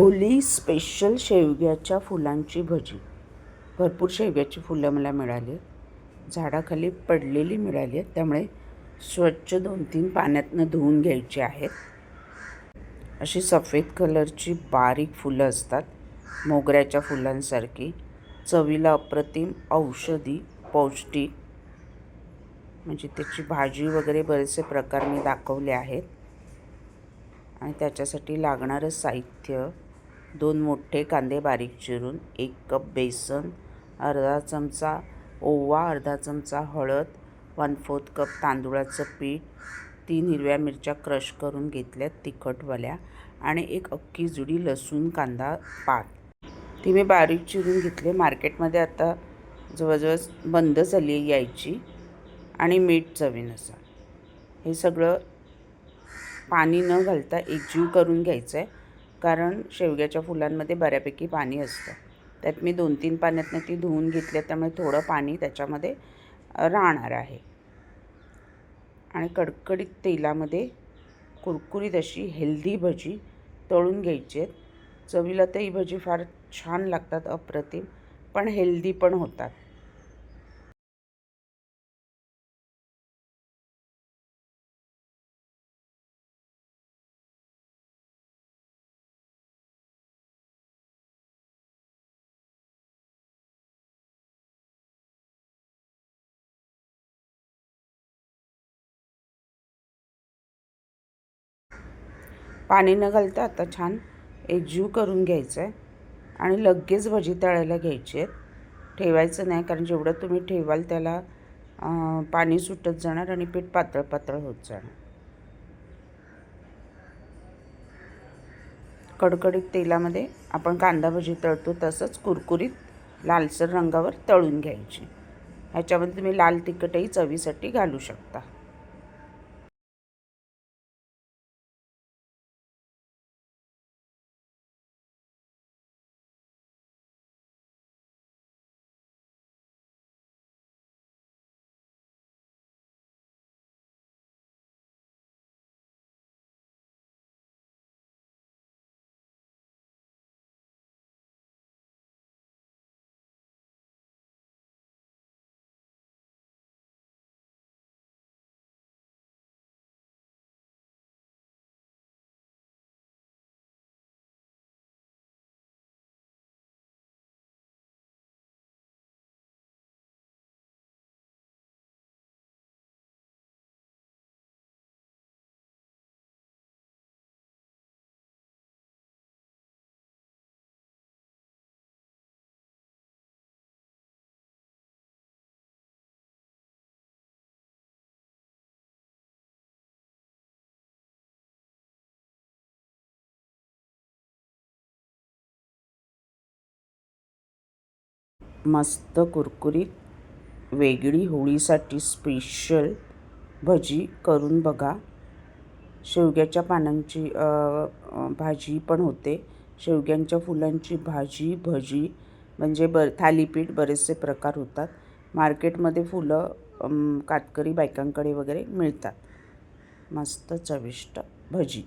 Holy special शेवग्याच्या फुलांची भजी. भरपूर शेवग्याची फुलं मला मिळाली. आहेत झाडाखाली पडलेली मिळाली आहेत. त्यामुळे स्वच्छ दोन तीन पाण्यातनं धुवून घ्यायची आहेत. अशी सफेद कलरची बारीक फुलं असतात. मोगऱ्याच्या फुलांसारखी. चवीला अप्रतिम औषधी पौष्टिक. म्हणजे त्याची भाजी वगैरे बरेचसे प्रकार मी दाखवले आहेत. आणि त्याच्यासाठी लागणारं साहित्य दोन मोठे कांदे बारीक चिरून एक कप बेसन अर्धा चमचा ओवा अर्धा चमचा हळद वन फोर्थ कप तांदूळाचं पीठ तीन हिरव्या मिरच्या क्रश करून घेतल्यात तिखटवाल्या आणि एक अख्खी जुडी लसूण कांदा पात. ती मी बारीक चिरून घेतले. मार्केटमध्ये आता जवळजवळ बंद झाली आहे यायची आणि मीठ चवीनुसार. हे सगळं पाणी न घालता एकजीव करून घ्यायचं आहे कारण शेवग्याच्या फुलांमध्ये बऱ्यापैकी पाणी असतं. त्यात मी दोन तीन पाण्यातनं ती धुवून घेतली त्यामुळे थोडं पाणी त्याच्यामध्ये राहणार आहे. आणि कडकडीत तेलामध्ये कुरकुरीत अशी हेल्दी भजी तळून घ्यायची आहेत. चवीला तर ही भजी फार छान लागतात अप्रतिम पण हेल्दी पण होतात. पाणी न घालता आता छान एकजीव करून घ्यायचं आहे आणि लगेच भजी तळायला घ्यायची आहेत. ठेवायचं नाही कारण जेवढं तुम्ही ठेवाल त्याला पाणी सुटत जाणार आणि पीठ पातळ पातळ होत जाणार. कडकडीत तेलामध्ये आपण कांदा भजी तळतो तसंच कुरकुरीत लालसर रंगावर तळून घ्यायची. ह्याच्यामध्ये तुम्ही लाल तिखटही चवीसाठी घालू शकता. मस्त कुरकुरीत वेगळी होळीसाठी स्पेशल भजी करून बघा. शेवग्याच्या पानांची भाजी पण होते. शेवग्यांच्या फुलांची भाजी भजी म्हणजे ब थालीपीठ बरेचसे प्रकार होतात. मार्केटमध्ये फुलं कातकरी बायकांकडे वगैरे मिळतात. मस्त चविष्ट भजी.